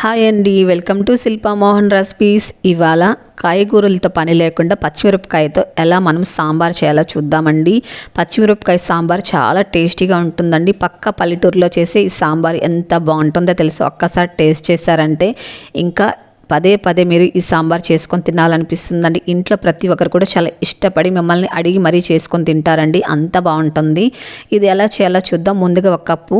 Hi అండి welcome to Shilpa Mohan recipes. ఇవాళ కాయగూరలతో పని లేకుండా పచ్చిమిరపకాయతో ఎలా మనం సాంబార్ చేయాలో చూద్దామండి. పచ్చిమిరపకాయ సాంబార్ చాలా టేస్టీగా ఉంటుందండి. పక్క పల్లెటూరులో చేసే ఈ సాంబార్ ఎంత బాగుంటుందో తెలుసు? ఒక్కసారి టేస్ట్ చేశారంటే ఇంకా పదే పదే మీరు ఈ సాంబార్ చేసుకొని తినాలనిపిస్తుందండి. ఇంట్లో ప్రతి ఒక్కరు కూడా చాలా ఇష్టపడి మిమ్మల్ని అడిగి మరీ చేసుకొని తింటారండి. అంత బాగుంటుంది. ఇది ఎలా చేయాలో చూద్దాం. ముందుగా ఒక కప్పు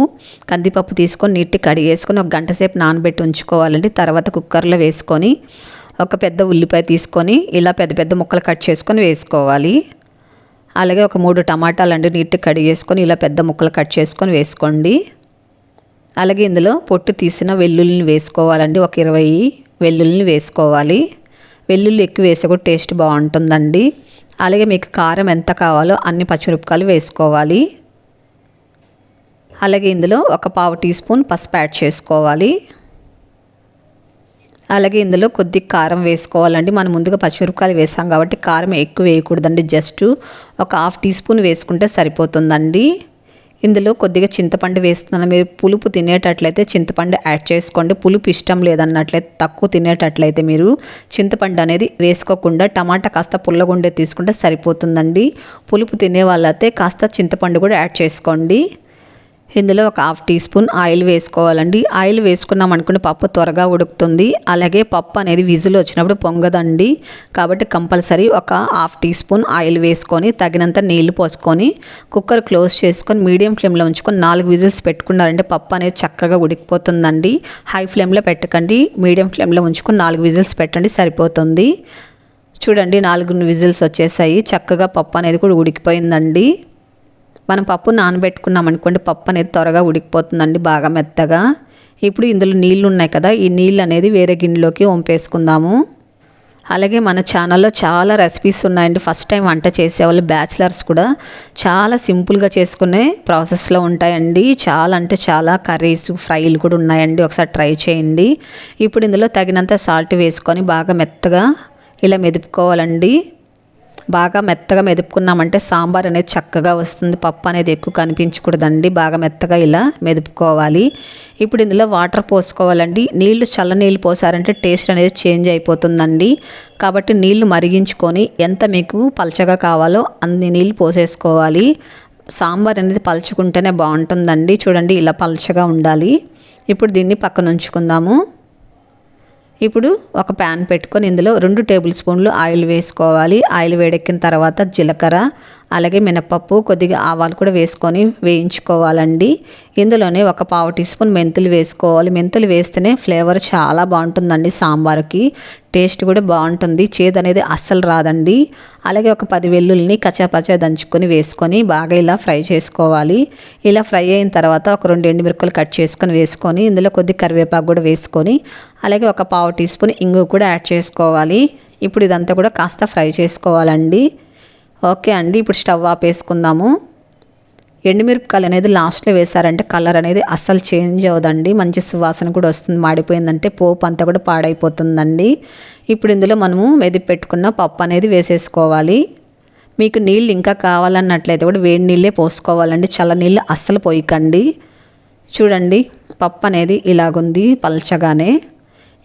కందిపప్పు తీసుకొని నీట్గా కడిగేసుకొని ఒక గంట సేపు నానబెట్టి ఉంచుకోవాలండి. తర్వాత కుక్కర్లో వేసుకొని ఒక పెద్ద ఉల్లిపాయ తీసుకొని ఇలా పెద్ద పెద్ద ముక్కలు కట్ చేసుకొని వేసుకోవాలి. అలాగే ఒక మూడు టమాటాలు అండి నీట్గా కడిగేసుకొని ఇలా పెద్ద ముక్కలు కట్ చేసుకొని వేసుకోండి. అలాగే ఇందులో పొట్టు తీసిన వెల్లుల్లిని వేసుకోవాలండి. ఒక ఇరవై వెల్లుల్లిని వేసుకోవాలి. వెల్లుల్లి ఎక్కువ వేసే కూడా టేస్ట్ బాగుంటుందండి. అలాగే మీకు కారం ఎంత కావాలో అన్ని పచ్చిమిరపకాయలు వేసుకోవాలి. అలాగే ఇందులో ఒక పావు టీ స్పూన్ పసుపు యాడ్ చేసుకోవాలి. అలాగే ఇందులో కొద్ది కారం వేసుకోవాలండి. మనం ముందుగా పచ్చిమిరపకాయలు వేసాం కాబట్టి కారం ఎక్కువ వేయకూడదండి. జస్ట్ ఒక హాఫ్ టీ స్పూన్ వేసుకుంటే సరిపోతుందండి. ఇందులో కొద్దిగా చింతపండు వేస్తున్నాను మీరు పులుపు తినేటట్లయితే చింతపండు యాడ్ చేసుకోండి. పులుపు ఇష్టం లేదన్నట్లయితే తక్కువ తినేటట్లయితే మీరు చింతపండు అనేది వేసుకోకుండా టమాటా కాస్త పుల్లగుండే తీసుకుంటే సరిపోతుందండి. పులుపు తినే వాళ్ళైతే కాస్త చింతపండు కూడా యాడ్ చేసుకోండి. ఇందులో ఒక హాఫ్ టీ స్పూన్ ఆయిల్ వేసుకోవాలండి. ఆయిల్ వేసుకున్నాం అనుకుని పప్పు త్వరగా ఉడుకుతుంది. అలాగే పప్పు అనేది విజులు వచ్చినప్పుడు పొంగదండి. కాబట్టి కంపల్సరీ ఒక హాఫ్ టీ స్పూన్ ఆయిల్ వేసుకొని తగినంత నీళ్ళు పోసుకొని కుక్కర్ క్లోజ్ చేసుకొని మీడియం ఫ్లేమ్లో ఉంచుకొని నాలుగు విజిల్స్ పెట్టుకున్నారంటే పప్పు అనేది చక్కగా ఉడికిపోతుందండి. హై ఫ్లేమ్లో పెట్టకండి. మీడియం ఫ్లేమ్లో ఉంచుకొని నాలుగు విజిల్స్ పెట్టండి సరిపోతుంది. చూడండి నాలుగు విజిల్స్ వచ్చేసాయి. చక్కగా పప్పు అనేది కూడా ఉడికిపోయిందండి. మనం పప్పు నానబెట్టుకున్నాం అనుకోండి పప్పు అనేది త్వరగా ఉడికిపోతుందండి బాగా మెత్తగా. ఇప్పుడు ఇందులో నీళ్ళు ఉన్నాయి కదా ఈ నీళ్ళు అనేది వేరే గిన్నెలోకి వంపేసుకుందాము. అలాగే మన ఛానల్లో చాలా రెసిపీస్ ఉన్నాయండి. ఫస్ట్ టైం వంట చేసేవాళ్ళు బ్యాచిలర్స్ కూడా చాలా సింపుల్గా చేసుకునే ప్రాసెస్లో ఉంటాయండి. చాలా అంటే చాలా కర్రీస్ ఫ్రైలు కూడా ఉన్నాయండి. ఒకసారి ట్రై చేయండి. ఇప్పుడు ఇందులో తగినంత సాల్ట్ వేసుకొని బాగా మెత్తగా ఇలా మెదుపుకోవాలండి. బాగా మెత్తగా మెదుపుకున్నామంటే సాంబార్ అనేది చక్కగా వస్తుంది. పప్పు అనేది ఎక్కువ కనిపించకూడదండి. బాగా మెత్తగా ఇలా మెదుపుకోవాలి. ఇప్పుడు ఇందులో వాటర్ పోసుకోవాలండి. నీళ్ళు చల్ల నీళ్ళు పోసారంటే టేస్ట్ అనేది చేంజ్ అయిపోతుందండి. కాబట్టి నీళ్ళు మరిగించుకొని ఎంత మీకు పలచగా కావాలో అన్ని నీళ్ళు పోసేసుకోవాలి. సాంబార్ అనేది పలుచుకుంటేనే బాగుంటుందండి. చూడండి ఇలా పలచగా ఉండాలి. ఇప్పుడు దీన్ని పక్కన ఉంచుకుందాము. ఇప్పుడు ఒక ప్యాన్ పెట్టుకొని ఇందులో రెండు టేబుల్ స్పూన్లు ఆయిల్ వేసుకోవాలి. ఆయిల్ వేడెక్కిన తర్వాత జీలకర్ర అలాగే మినపప్పు కొద్దిగా ఆవాలు కూడా వేసుకొని వేయించుకోవాలండి. ఇందులోనే ఒక పావు టీ స్పూన్ మెంతులు వేసుకోవాలి. మెంతులు వేస్తేనే ఫ్లేవర్ చాలా బాగుంటుందండి సాంబార్కి. టేస్ట్ కూడా బాగుంటుంది. చేదు అనేది అస్సలు రాదండి. అలాగే ఒక పది వెల్లుల్ని కచ్చాపచ్చా దంచుకొని వేసుకొని బాగా ఇలా ఫ్రై చేసుకోవాలి. ఇలా ఫ్రై అయిన తర్వాత ఒక రెండు ఎండుమిరపకాయలు కట్ చేసుకొని వేసుకొని ఇందులో కొద్ది కరివేపాకు కూడా వేసుకొని అలాగే ఒక పావు టీ స్పూన్ ఇంగు కూడా యాడ్ చేసుకోవాలి. ఇప్పుడు ఇదంతా కూడా కాస్త ఫ్రై చేసుకోవాలండి. ఓకే అండి ఇప్పుడు స్టవ్ ఆపేసుకుందాము. ఎండుమిరపకాయలు అనేది లాస్ట్లో వేసారంటే కలర్ అనేది అస్సలు చేంజ్ అవ్వదండి. మంచి సువాసన కూడా వస్తుంది. మాడిపోయిందంటే పోపు అంతా కూడా పాడైపోతుందండి. ఇప్పుడు ఇందులో మనము మెది పెట్టుకున్న పప్పు అనేది వేసేసుకోవాలి. మీకు నీళ్ళు ఇంకా కావాలన్నట్లయితే కూడా వేడి నీళ్ళే పోసుకోవాలండి. చల్ల నీళ్ళు అస్సలు పోయికండి. చూడండి పప్పు అనేది ఇలాగుంది పల్చగానే.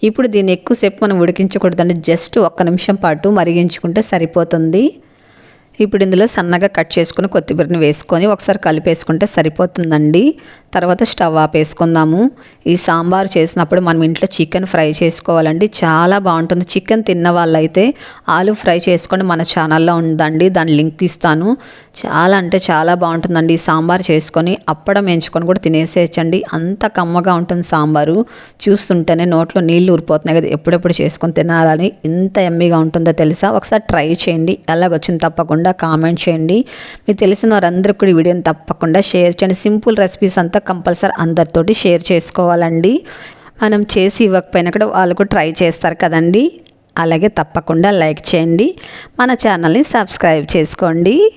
ఇప్పుడు దీన్ని ఎక్కువసేపు మనం ఉడికించకూడదండి. జస్ట్ ఒక్క నిమిషం పాటు మరిగించుకుంటే సరిపోతుంది. ఇప్పుడు ఇందులో సన్నగా కట్ చేసుకుని కొత్తిమీరని వేసుకొని ఒకసారి కలిపేసుకుంటే సరిపోతుందండి. తర్వాత స్టవ్ ఆపేసుకుందాము. ఈ సాంబార్ చేసినప్పుడు మనం ఇంట్లో చికెన్ ఫ్రై చేసుకోవాలండి. చాలా బాగుంటుంది. చికెన్ తిన్న వాళ్ళైతే ఆలు ఫ్రై చేసుకొని మన ఛానల్లో ఉందండి దాని లింక్ ఇస్తాను. చాలా అంటే చాలా బాగుంటుందండి. ఈ సాంబార్ చేసుకొని అప్పడం ఎంచుకొని కూడా తినేసేయచ్చండి. అంత కమ్మగా ఉంటుంది సాంబారు. చూస్తుంటేనే నోట్లో నీళ్ళు ఊరిపోతున్నాయి కదా. ఎప్పుడెప్పుడు చేసుకొని తినాలని ఇంత ఎమ్మీగా ఉంటుందో తెలుసా? ఒకసారి ట్రై చేయండి. ఎలాగొచ్చింది తప్పకుండా కామెంట్ చేయండి. మీకు తెలిసిన వారందరికీ కూడా వీడియోని తప్పకుండా షేర్ చేయండి. సింపుల్ రెసిపీస్ అంతా కంపల్సరీ అందరితోటి షేర్ చేసుకోవాలండి. మనం చేసి ఇవ్వకపోయినా కూడా వాళ్ళు కూడా ట్రై చేస్తారు కదండి. అలాగే తప్పకుండా లైక్ చేయండి. మన ఛానల్ని సబ్స్క్రైబ్ చేసుకోండి.